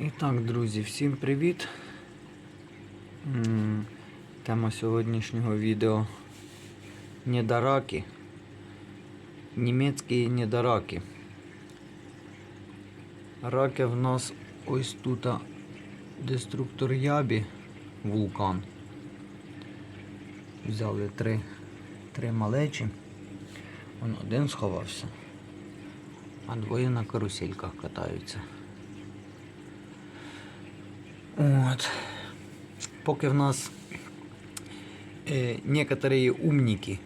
І так, друзі, всім привіт. Тема сьогоднішнього відео недораки. Німецькі недораки. Раки в нас ось тут деструктор ябі, вулкан. Взяли три, три малечі. Вон один сховався, а двоє на карусельках катаються. От. Поки в нас е, некоторі умніки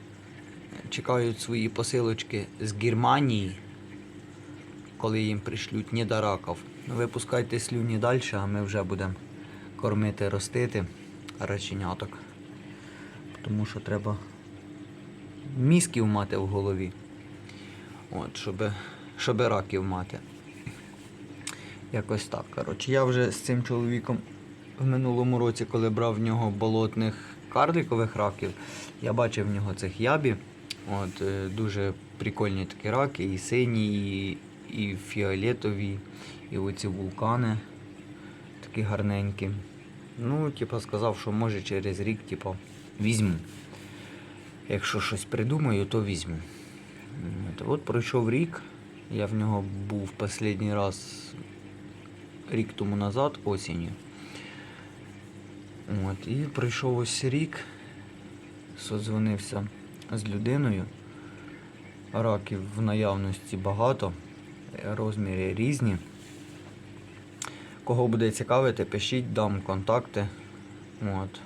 чекають свої посилочки з Германії, коли їм пришлють недораків. Випускайте слюні далі, а ми вже будемо кормити, ростити раченяток. Тому що треба мізків мати в голові. От, щоб, щоб раків мати. Якось так. Коротше, я вже з цим чоловіком в минулому році, коли брав в нього болотних карликових раків, я бачив в нього цих ябі. От, е, дуже прикольні такі раки, і сині, і, і фіолетові, і оці вулкани такі гарненькі. Ну, типу, сказав, що може через рік, типу, візьму. Якщо щось придумаю, то візьму. От, от пройшов рік. Я в нього був останній раз рік тому назад, осінню. От, і пройшов ось рік, созвонився з людиною. Раків в наявності багато, розміри різні. Кого буде цікавити, пишіть, дам контакти. От.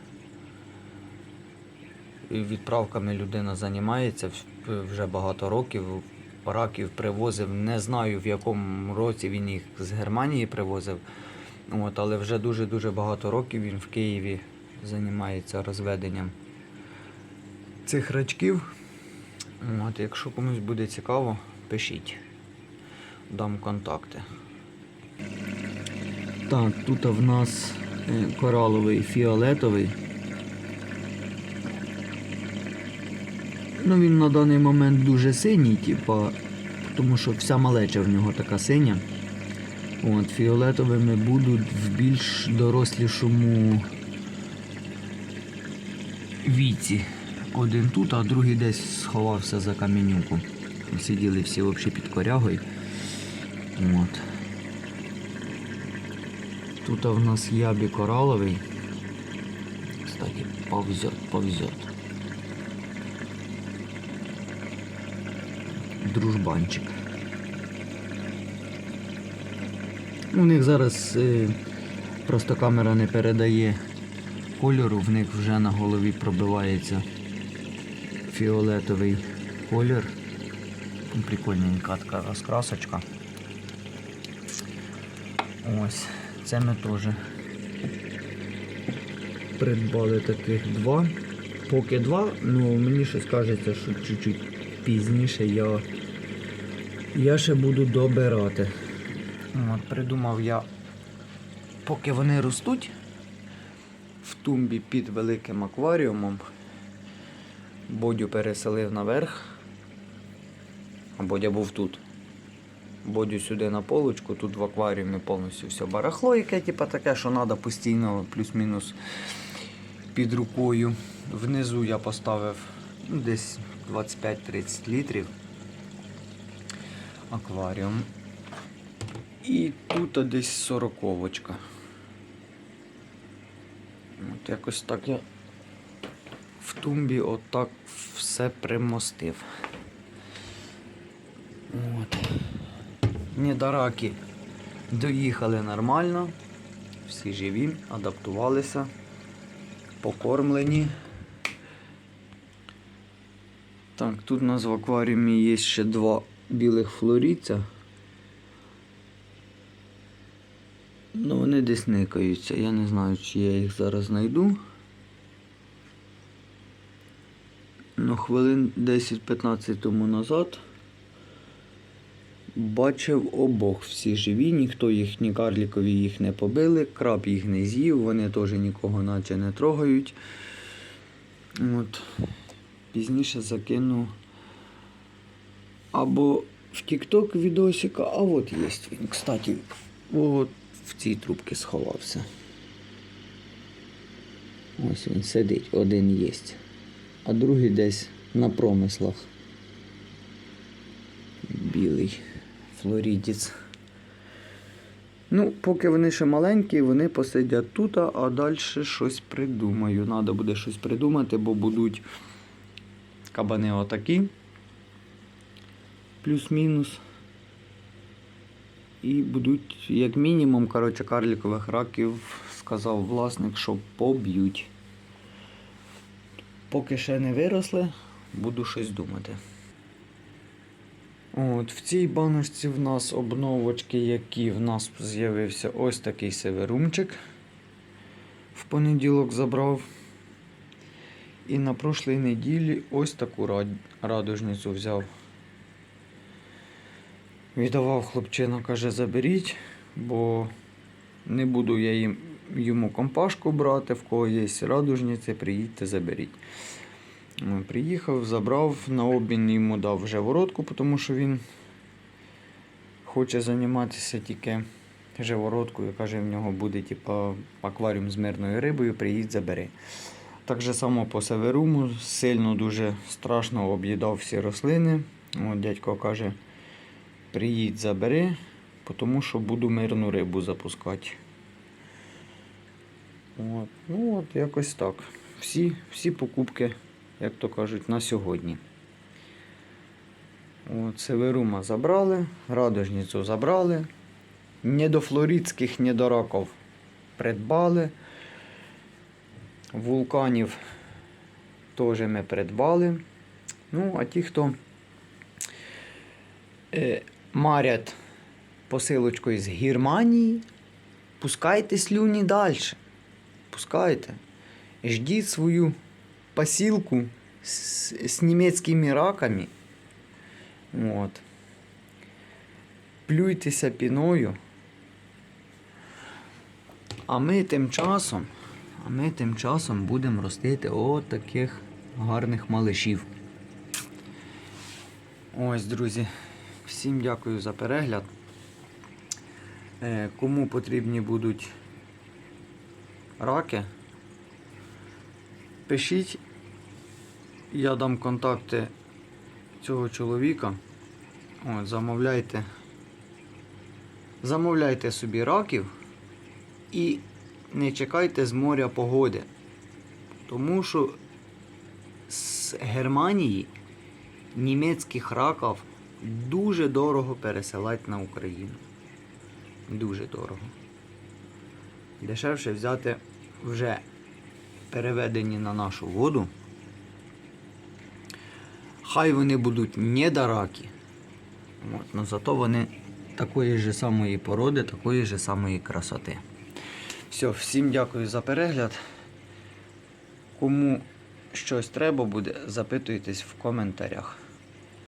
І відправками людина займається вже багато років. Раків привозив, не знаю в якому році він їх з Германії привозив. От, але вже дуже-дуже багато років він в Києві займається розведенням цих рачків. От, якщо комусь буде цікаво, пишіть. Дам контакти. Так, тут в нас е, кораловий фіолетовий. Ну, він на даний момент дуже синій, типа, тому що вся малеча в нього така синя. От, фіолетовими будуть в більш дорослішому віці. Один тут, а другий десь сховався за камінюку. Сиділи всі взагалі під корягою. От. Тут в нас ябі кораловий. Кстати, повзет, повзет. Дружбанчик. У них зараз е, просто камера не передає кольору, в них вже на голові пробивається фіолетовий колір. Прикольненька така розкрасочка. Ось, це ми теж придбали таких два. Поки два, ну мені щось кажеться, що чуть-чуть пізніше я, я ще буду добирати. От, придумав я, поки вони ростуть в тумбі під великим акваріумом, Бодю переселив наверх, а Бодя був тут. Бодю сюди на полочку, тут в акваріумі повністю все барахло, яке типу, таке, що треба постійно плюс-мінус під рукою. Внизу я поставив десь 25-30 літрів акваріум. І тут десь сороковочка. От якось так я в тумбі отак все примостив. От. Недораки доїхали нормально, всі живі, адаптувалися, покормлені. Так, тут у нас в акваріумі є ще два білих флоріця. Ну, вони десь никаються. Я не знаю, чи я їх зараз знайду. Ну, хвилин 10-15 тому назад бачив обох всі живі, ніхто їх, ні карлікові їх не побили, краб їх не з'їв, вони теж нікого наче не трогають. От. Пізніше закину або в TikTok відосика, а от є він, кстати. От в цій трубці сховався. Ось він сидить, один єсть. А другий десь на промислах. Білий флорідіць. Ну, поки вони ще маленькі, вони посидять тут, а далі щось придумаю. Треба буде щось придумати, бо будуть кабани отакі. Плюс-мінус. І будуть, як мінімум, коротше, карлікових раків, сказав власник, що поб'ють. Поки ще не виросли, буду щось думати. От, в цій баночці в нас обновочки, які в нас з'явився ось такий северумчик. В понеділок забрав. І на прошлій неділі ось таку радужницю взяв. Віддавав хлопчина, каже, заберіть, бо не буду я їм, йому компашку брати, в кого є радужниці, приїдьте, заберіть. Ну, Приїхав, забрав, на обмін йому дав вже воротку, тому що він хоче займатися тільки живородкою. Каже, в нього буде типа, акваріум з мирною рибою, приїдь, забери. Так же само по северуму, сильно дуже страшно об'їдав всі рослини. От дядько каже, приїдь, забери, тому що буду мирну рибу запускати. От. Ну от якось так. Всі, всі покупки, як то кажуть, на сьогодні. От, Северума забрали, радужницю забрали. Не до флоридських, не до раков придбали. Вулканів теж ми придбали. Ну, а ті, хто е, марять посилочкою з Германії, пускайте слюні далі. Пускайте. Ждіть свою посилку з, з німецькими раками. От. Плюйтеся піною. А ми тим часом, а ми тим часом будемо ростити от таких гарних малишів. Ось, друзі, всім дякую за перегляд. Е, Кому потрібні будуть раки, пишіть, я дам контакти цього чоловіка. От, замовляйте. Замовляйте собі раків і не чекайте з моря погоди. Тому що з Германії німецьких раків дуже дорого пересилати на Україну. Дуже дорого. Дешевше взяти вже переведені на нашу воду. Хай вони будуть недоракі. От, але зато вони такої ж самої породи, такої ж самої красоти. Все, всім дякую за перегляд. Кому щось треба буде, запитуйтесь в коментарях.